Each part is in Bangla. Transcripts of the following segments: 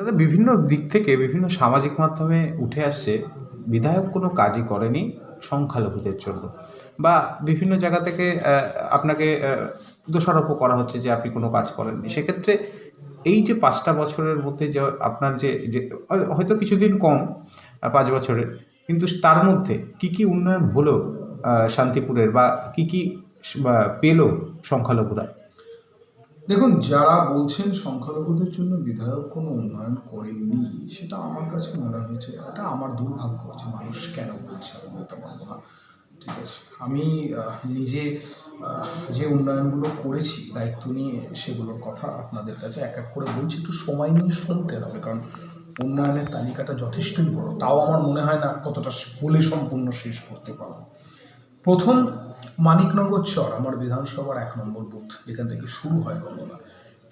দাদা বিভিন্ন দিক থেকে বিভিন্ন সামাজিক মাধ্যমে উঠে আসছে বিধায়ক কোনো কাজই করেনি সংখ্যালঘুদের জন্য। বা বিভিন্ন জায়গা থেকে আপনাকে আহ, দোষারোপও করা হচ্ছে যে আপনি কোনো কাজ করেননি। সেক্ষেত্রে এই যে পাঁচটা বছরের মধ্যে যে আপনার যে হয়- হয়তো কিছুদিন কম পাঁচ বছরের কিন্তু তার মধ্যে কি কি উন্নয়ন হলো শান্তিপুরের বা কি কি পেল সংখ্যালঘুরা? দেখুন, যারা বলছেন সংখ্যালঘুদের জন্য বিধায়ক কোনো উন্নয়ন করেননি, সেটা আমার কাছে মনে হয়েছে, এটা আমার দুর্ভাগ্য যে মানুষ কেন বলছে আমি বলতে পারব না। ঠিক আছে, আমি নিজে যে উন্নয়নগুলো করেছি, দায়িত্ব নিয়ে সেগুলোর কথা আপনাদের কাছে এক এক করে বলছি, একটু সময় নিয়ে শুনতে হবে, কারণ উন্নয়নের তালিকাটা যথেষ্টই বড়, তাও আমার মনে হয় না কতটা বলে সম্পূর্ণ শেষ করতে পারব। প্রথম মানিকনগর চর, আমার বিধানসভার এক নম্বর বুথ, যেখান থেকে শুরু হয় গণনা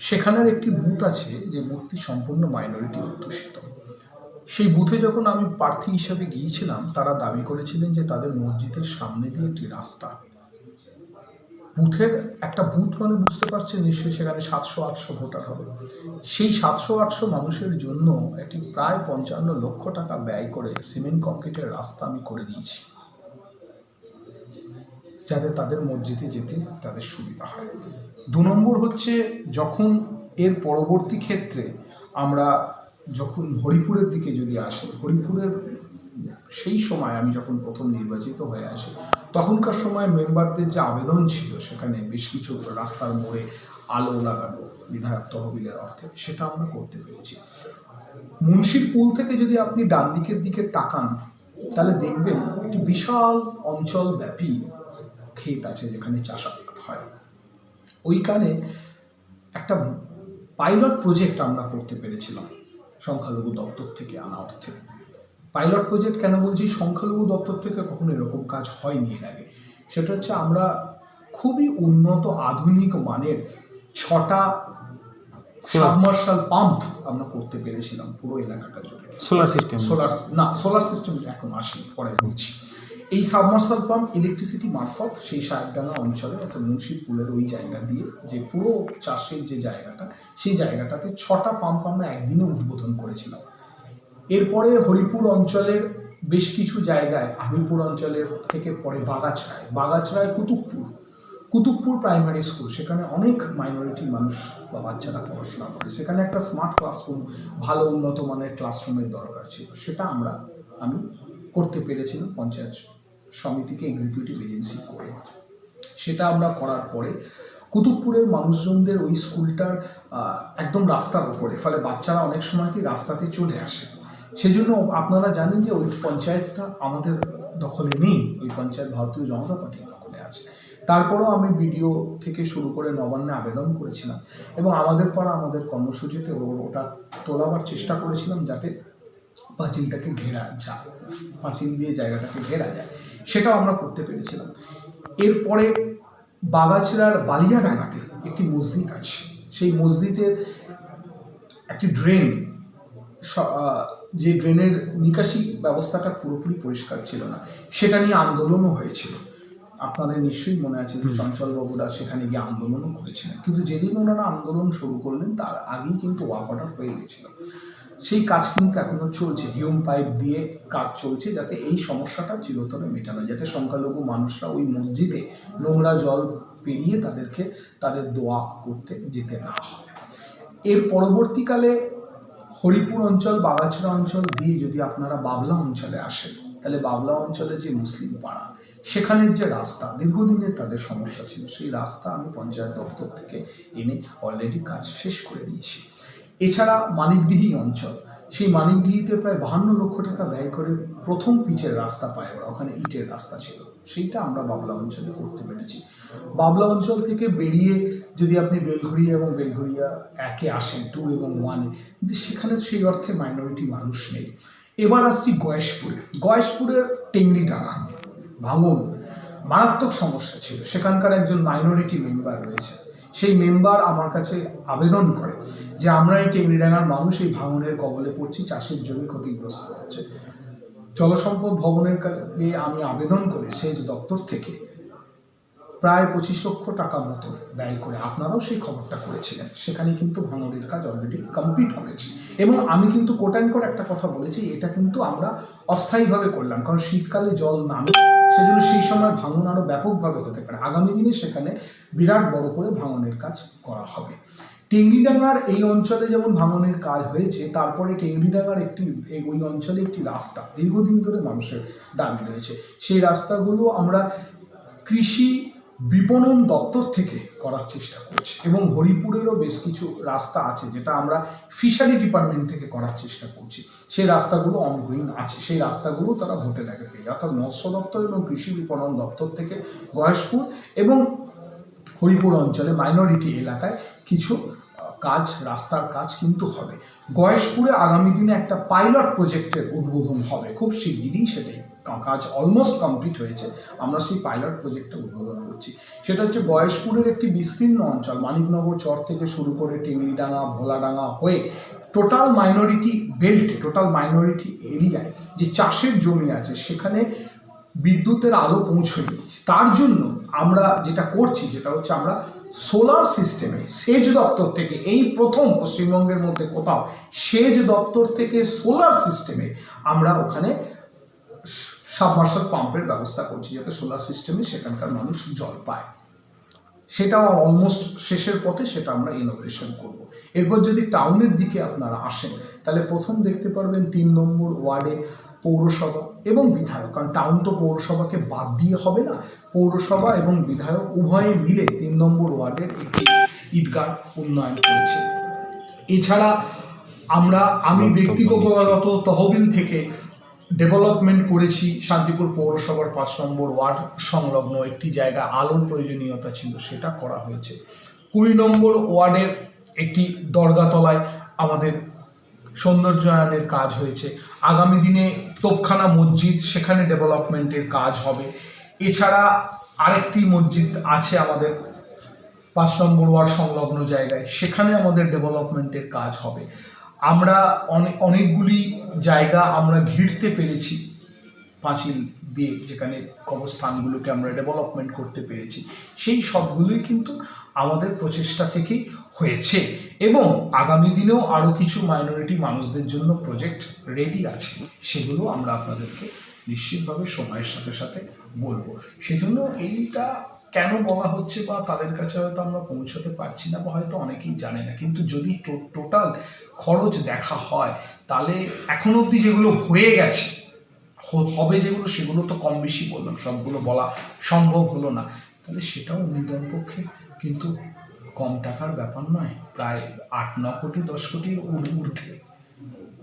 সেখানের একটি বুথ আছে যে বুথটি সম্পূর্ণ মাইনরিটি অধ্যুষিত। সেই বুথে যখন আমি প্রার্থী হিসেবে গিয়েছিলাম, তারা দাবি করেছিলেন যে তাদের মসজিদের সামনে দিয়ে একটি রাস্তা। বুথের একটা বুথ মানে বুঝতে পারছেন নিশ্চয়ই সেখানে সাতশো আটশো ভোটার হবে। সেই সাতশো আটশো মানুষের জন্য একটি প্রায় পঞ্চান্ন লক্ষ টাকা ব্যয় করে সিমেন্ট কংক্রিটের রাস্তা আমি করে দিয়েছি। যাতে তাদের মসজিদে যেতে তাদের সুবিধা হয়। দু নম্বর হচ্ছে যখন এর পরবর্তী ক্ষেত্রে আমরা যখন হরিপুরের দিকে যদি আসি, হরিপুরের সেই সময় আমি যখন প্রথম নির্বাচিত হয়ে আসি, তখনকার সময় মেম্বারদের যে আবেদন ছিল সেখানে বেশ কিছু রাস্তার মোড়ে আলো লাগানো, বিধায়ক তহবিলের অর্থে, সেটা আমরা করতে পেরেছি। মুন্সির পুল থেকে যদি আপনি ডান দিকের দিকে তাকান, তাহলে দেখবেন একটি বিশাল অঞ্চল ব্যাপী ক্ষেত আছে যেখানে চাষাবাদ হয়। ওইখানে একটা পাইলট প্রজেক্ট আমরা করতে পেরেছিলাম সংখ্যালঘু দপ্তর থেকে আনা অর্থে। পাইলট প্রজেক্ট কেন বলছি? সংখ্যালঘু দপ্তর থেকে কখনো এরকম কাজ হয়নি এর আগে। সেটা হচ্ছে আমরা খুবই উন্নত আধুনিক মানের ছটা সাবমার্শাল পাম্প আমরা করতে পেরেছিলাম পুরো এলাকাটা জুড়ে সোলার সিস্টেম সোলার না সোলার সিস্টেম এখন আসেনি পরে বলছি। এই সাবমার্সাল পাম্প ইলেকট্রিসিটি মারফত সেই সাহেবডাঙ্গা অঞ্চলে অর্থাৎ মুন্সিপুলের ওই জায়গা দিয়ে যে পুরো চাষের যে জায়গাটা, সেই জায়গাটাতে ছটা পাম্প আমরা একদিনে উদ্বোধন করেছিলাম। এরপরে হরিপুর অঞ্চলের বেশ কিছু জায়গায় হরিপুর অঞ্চলের থেকে পরে বাগাছড়ায় বাগাছড়ায় কুতুবপুর। কুতুবপুর প্রাইমারি স্কুল সেখানে অনেক মাইনরিটি মানুষ বা বাচ্চারা পড়াশোনা করে। সেখানে একটা স্মার্ট ক্লাসরুম ভালো উন্নত মানের ক্লাসরুমের দরকার ছিল। সেটা আমরা, আমি করতে পেরেছিলাম পঞ্চায়েত সমিতিকে এক্সিকিউটিভ এজেন্সি করে। সেটা আমরা করার পরে কুতুবপুরের মানুষজনদের ওই স্কুলটার একদম রাস্তার উপরে, ফলে বাচ্চারা অনেক সময় কি রাস্তাতে চলে আসে। সেজন্য আপনারা জানেন যে ওই পঞ্চায়েতটা আমাদের দখলে নেই, ওই পঞ্চায়েত ভারতীয় জনতা পার্টির দখলে আছে। তারপরেও আমি ভিডিও থেকে শুরু করে নবান্নে আবেদন করেছিলাম এবং আমাদের পাড়া আমাদের কর্মসূচিতে ওটা তোলাবার চেষ্টা করেছিলাম যাতে পাঁচিলটাকে ঘেরা যায়, পাঁচিল দিয়ে জায়গাটাকে ঘেরা যায়। সেটাও আমরা করতে পেরেছিলাম। এরপরে বাগাছড়ার বালিয়াডাঙ্গাতে একটি মসজিদ আছে। সেই মসজিদের একটি ড্রেন যে ড্রেনের নিকাশি ব্যবস্থাটা পুরোপুরি পরিষ্কার ছিল না। সেটা নিয়ে আন্দোলনও হয়েছিল। আপনাদের নিশ্চয়ই মনে আছে যে চঞ্চল বাবুরা সেখানে গিয়ে আন্দোলনও করেছিলেন। কিন্তু যেদিন ওনারা আন্দোলন শুরু করলেন তার আগেই কিন্তু ওয়াক অর্ডার হয়ে গেছিল সেই কাজ কিন্তু এখনও চলছে। হিউম পাইপ দিয়ে কাজ চলছে যাতে এই সমস্যাটা চিরতরে মেটানো যাতে সংখ্যালঘু মানুষরা ওই মসজিদে নোংরা জল পেরিয়ে তাদেরকে তাদের দোয়া করতে যেতে না এর পরবর্তীকালে হরিপুর অঞ্চল, বাগাছড়া অঞ্চল দিয়ে যদি আপনারা বাবলা অঞ্চলে আসেন, তাহলে বাবলা অঞ্চলে যে মুসলিম পাড়া, সেখানের যে রাস্তা, দীর্ঘদিনের তাদের সমস্যা ছিল। সেই রাস্তা আমি পঞ্চায়েত দপ্তর থেকে এনে অলরেডি কাজ শেষ করে দিয়েছি। এছাড়া মানিকদিহি অঞ্চল, সেই মানিকডিহিতে প্রায় বাহান্ন লক্ষ টাকা ব্যয় করে প্রথম পিচের রাস্তা পায় ওরা, ওখানে ইটের রাস্তা ছিল। সেইটা আমরা বাবলা অঞ্চলে করতে পেরেছি। বাবলা অঞ্চল থেকে বেরিয়ে যদি আপনি বেলঘড়িয়া এবং বেলঘড়িয়া একে আসেন টু এবং ওয়ানে কিন্তু সেখানে সেই অর্থে মাইনরিটি মানুষ নেই। এবার আসছি গয়েশপুরে। গয়েশপুরের টেংরিডাঙ্গা, ভাঙন। মারাত্মক সমস্যা ছিল। সেখানকার একজন মাইনরিটি মেম্বার রয়েছে সেই মেম্বার আমার কাছে আবেদন করে যে আমরা এই টেংরিডাঙ্গার মানুষ এই ভাঙনের কবলে পড়ছি, চাষের জমি ক্ষতিগ্রস্ত হচ্ছে। জলসম্পদ ভবনের কাছে আমি আবেদন করে সেচ দপ্তর থেকে প্রায় পঁচিশ লক্ষ টাকা মতো ব্যয় করে আপনারাও সেই খবরটা করেছিলেন। সেখানে কিন্তু ভাঙনের কাজ অলরেডি কমপ্লিট করেছি। এবং আমি কিন্তু কোটাইন করে একটা কথা বলেছি, এটা কিন্তু আমরা অস্থায়ীভাবে করলাম। কারণ শীতকালে জল নামে, সেজন্য সেই সময় ভাঙন আরও ব্যাপকভাবে হতে পারে। আগামী দিনে সেখানে বিরাট বড় করে ভাঙনের কাজ করা হবে। টেংরিডাঙ্গার এই অঞ্চলে যেমন ভাঙনের কাজ হয়েছে, তারপরে টেংরিডাঙ্গার একটি ওই অঞ্চলে একটি রাস্তা দীর্ঘদিন ধরে মানুষের দাবি রয়েছে। সেই রাস্তাগুলো আমরা কৃষি বিপণন দপ্তর থেকে করার চেষ্টা করছি। এবং হরিপুরেরও বেশ কিছু রাস্তা আছে যেটা আমরা ফিশারি ডিপার্টমেন্ট থেকে করার চেষ্টা করছি। সেই রাস্তাগুলো অনগোয়িং আছে। সেই রাস্তাগুলো তারা ভোটের আগে পেয়ে অর্থাৎ মৎস্য দপ্তর এবং কৃষি বিপণন দপ্তর থেকে গয়েশপুর এবং হরিপুর অঞ্চলে মাইনরিটি এলাকায় কিছু কাজ, রাস্তার কাজ কিন্তু হবে। গয়েশপুরে আগামী দিনে একটা পাইলট প্রজেক্টের উদ্বোধন হবে। খুব শিগগিরই সেটাই কাজ অলমোস্ট কমপ্লিট হয়েছে। আমরা সেই পাইলট প্রজেক্টটা উদ্বোধন করছি। সেটা হচ্ছে গয়েশপুরের একটি বিস্তীর্ণ অঞ্চল, মানিকনগর চর থেকে শুরু করে টেঙ্গিডাঙ্গা ভোলাডাঙ্গা হয়ে টোটাল মাইনরিটি বেল্টে টোটাল মাইনরিটি এরিয়ায় যে চাষের জমি আছে, সেখানে বিদ্যুতের আলো পৌঁছয়নি। তার জন্য আমরা যেটা করছি যেটা হচ্ছে আমরা সোলার সিস্টেমে সেচ দপ্তর থেকে, এই প্রথম পশ্চিমবঙ্গের মধ্যে কোথাও সেচ দপ্তর থেকে সোলার সিস্টেমে আমরা ওখানে সাবমার্সাল পাম্পের ব্যবস্থা করছি, যাতে সোলার সিস্টেমে সেখানকার মানুষ জল পায়। সেটাও অলমোস্ট শেষের পথে সেটা আমরা ইনোভেশন করব। এরপর যদি টাউনের দিকে আপনারা আসেন, তাহলে প্রথম দেখতে পারবেন তিন নম্বর ওয়ার্ডে পৌরসভা এবং বিধায়ক। কারণ টাউন তো পৌরসভাকে বাদ দিয়ে হবে না। পৌরসভা এবং বিধায়ক উভয়ে মিলে তিন নম্বর ওয়ার্ডের একটি ঈদগাহ উন্নয়ন করেছে। এছাড়া আমরা আমি ব্যক্তিগত তহবিল থেকে ডেভেলপমেন্ট করেছি শান্তিপুর পৌরসভার পাঁচ নম্বর ওয়ার্ড সংলগ্ন একটি জায়গা। আলোর প্রয়োজনীয়তা ছিল সেটা করা হয়েছে। কুড়ি নম্বর ওয়ার্ডের একটি দরগাতলায় আমাদের সৌন্দর্যায়নের কাজ হয়েছে। আগামী দিনে তোপখানা মসজিদ সেখানে ডেভেলপমেন্টের কাজ হবে। এছাড়া আরেকটি মসজিদ আছে আমাদের পাঁচ নম্বর ওয়ার্ড সংলগ্ন জায়গায়, সেখানে আমাদের ডেভেলপমেন্টের কাজ হবে। আমরা অনেক অনেকগুলি জায়গা আমরা ঘিরতে পেরেছি পাঁচিল দিয়ে, যেখানে কবরস্থানগুলোকে আমরা ডেভেলপমেন্ট করতে পেরেছি। সেই সবগুলোই কিন্তু আমাদের প্রচেষ্টা থেকেই হয়েছে। এবং আগামী দিনেও আরও কিছু মাইনরিটি মানুষদের জন্য প্রজেক্ট রেডি আছে, সেগুলো আমরা আপনাদেরকে নিশ্চিতভাবে সময়ের সাথে সাথে বলব। সেজন্য এইটা কেন বলা হচ্ছে বা তাদের কাছে হয়তো আমরা পৌঁছতে পারছি না বা হয়তো অনেকেই জানে না, কিন্তু যদি টোটাল খরচ দেখা হয়, তাহলে এখন অবধি যেগুলো হয়ে গেছে হবে যেগুলো, সেগুলো তো কম বেশি বললাম, সবগুলো বলা সম্ভব হলো না। তাহলে সেটাও অনুদান পক্ষে কিন্তু কম টাকার ব্যাপার নয়, প্রায় আট ন কোটি, দশ কোটির ঊর- ঊর্ধ্বে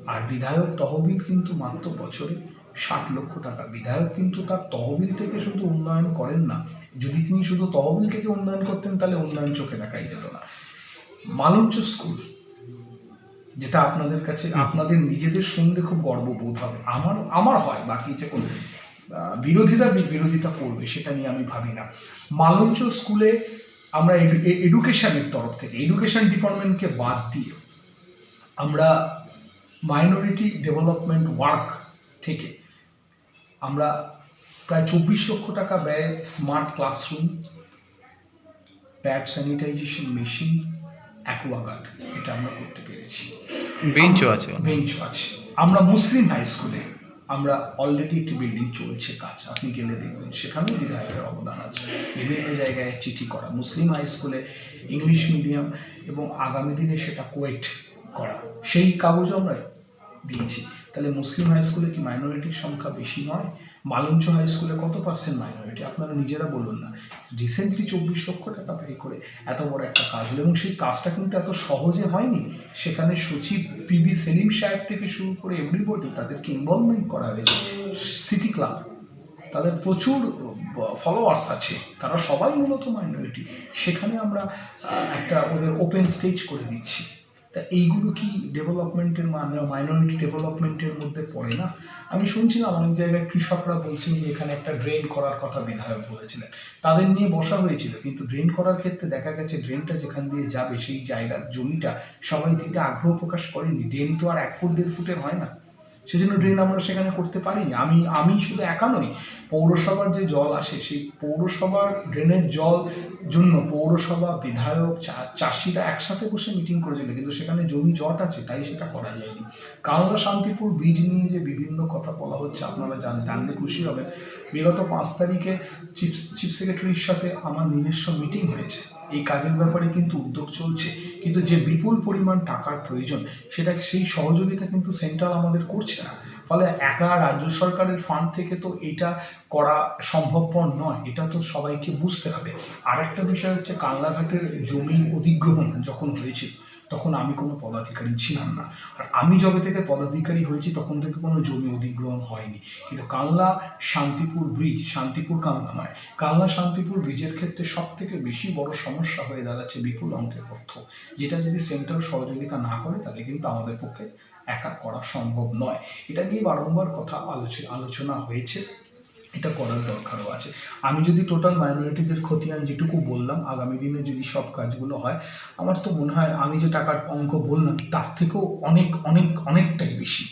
আর বিধায়ক তহবিল কিন্তু মাত্র বছরে ষাট লক্ষ টাকা। বিধায়ক কিন্তু তার তহবিল থেকে শুধু উন্নয়ন করেন না। যদি তিনি শুধু তহবিল থেকে উন্নয়ন করতেন, তাহলে উন্নয়ন চোখে দেখাই যেত না। মালঞ্চ স্কুল, যেটা আপনাদের কাছে, আপনাদের নিজেদের শুনলে খুব গর্ববোধ হবে। আমার আমার হয়, বাকি যে কোন বিরোধীরা বিরোধিতা করবে, সেটা নিয়ে আমি ভাবি না। মালঞ্চ স্কুলে আমরা এডুকেশনের তরফ থেকে এডুকেশন ডিপার্টমেন্টকে বাদ দিয়ে আমরা মাইনরিটি ডেভেলপমেন্ট ওয়ার্ক থেকে আমরা প্রায় চব্বিশ লক্ষ টাকা ব্যয়ে smart classroom pad sanitization machine Aquaguard এটা আমরা করতে পেরেছি। বেঞ্চও আছে। বেঞ্চ আছে। আমরা মুসলিম হাই স্কুলে আমরা অলরেডি একটি বিল্ডিং চলছে কাজ। আপনি গেলে দেখবেন সেখানেও বিধায়কের অবদান আছে। বিভিন্ন জায়গায় চিঠি করা, মুসলিম হাই স্কুলে ইংলিশ মিডিয়াম এবং আগামী দিনে সেটা কোয়েট করা। সেই কাগজও আমরা দিয়েছি। তাহলে মুসলিম হাই স্কুলে কি মাইনরিটির সংখ্যা বেশি নয়? মালঞ্চ হাই স্কুলে কত পার্সেন্ট মাইনরিটি আপনারা নিজেরা বলুন না। রিসেন্টলি চব্বিশ লক্ষ টাকা ব্যয় করে এত বড় একটা কাজ হলো। এবং সেই কাজটা কিন্তু এত সহজে হয়নি। সেখানে সচিব পিবি সেলিম সাহেব থেকে শুরু করে এভরিবডি তাদেরকে ইনভলভমেন্ট করা হয়েছে। সিটি ক্লাব তাদের প্রচুর ফলোয়ার্স আছে। তারা সবাই মূলত মাইনরিটি সেখানে আমরা একটা ওদের ওপেন স্টেজ করে দিচ্ছি। তা এইগুলো কি ডেভেলপমেন্টের মানে মাইনরিটি ডেভেলপমেন্টের মধ্যে পড়ে না? আমি শুনছিলাম অনেক জায়গায় কৃষকরা বলছেন যে এখানে একটা ড্রেন করার কথা বিধায়ক বলেছিলেন। তাদের নিয়ে বসা হয়েছিল, কিন্তু ড্রেন করার ক্ষেত্রে দেখা গেছে ড্রেনটা যেখান দিয়ে যাবে সেই জায়গার জমিটা সবাই দিতে আগ্রহ প্রকাশ করেনি। ড্রেন তো আর এক ফুট, দেড় ফুটের হয় না। সেজন্য ড্রেন আমরা সেখানে করতে পারিনি। আমি আমি শুধু একা নই, পৌরসভার যে জল আসে, সেই পৌরসভার ড্রেনের জল জন্য পৌরসভা, বিধায়ক চাষিরা একসাথে বসে মিটিং করেছিল, কিন্তু সেখানে জমি জট আছে, তাই সেটা করা যায়নি। কালনা শান্তিপুর বীজ নিয়ে যে বিভিন্ন কথা বলা হচ্ছে, আপনারা জান জানলে খুশি হবেন। বিগত পাঁচ তারিখে চিফ চিফ সেক্রেটারির সাথে আমার নিজস্ব মিটিং হয়েছে। এই কাজের ব্যাপারে কিন্তু উদ্যোগ চলছে। কিন্তু যে বিপুল পরিমাণ টাকার প্রয়োজন, সেটা সেই সহযোগিতা কিন্তু সেন্ট্রাল আমাদের করছে না। ফলে একা রাজ্য সরকারের ফান্ড থেকে তো এটা করা সম্ভবপর নয়, এটা তো সবাইকে বুঝতে হবে। আরেকটা বিষয় হচ্ছে কাংলাঘাটের জমি অধিগ্রহণ যখন হয়েছিল তখন আমি কোনো পদাধিকারী ছিলাম না। আর আমি যবে থেকে পদাধিকারী হয়েছি, তখন থেকে কোনো জমি অধিগ্রহণ হয়নি। কিন্তু কালনা শান্তিপুর ব্রিজ শান্তিপুর কাংলা নয় কালনা শান্তিপুর ব্রিজের ক্ষেত্রে সব থেকে বেশি বড় সমস্যা হয়ে দাঁড়াচ্ছে বিপুল অঙ্কের অর্থ যেটা যদি সেন্ট্রাল সহযোগিতা না করে, তাহলে কিন্তু আমাদের পক্ষে একা করা সম্ভব নয়। এটা নিয়ে বারংবার কথা আলোচনা হয়েছে। এটা করার দরকারও আছে। আমি যদি টোটাল মাইনরিটিদের ক্ষতি খতিয়ান যেটুকু বললাম, আগামী দিনে যদি সব কাজগুলো হয়, আমার তো মনে হয় আমি যে টাকার অঙ্ক বললাম, তার থেকেও অনেক অনেক, অনেকটাই বেশি।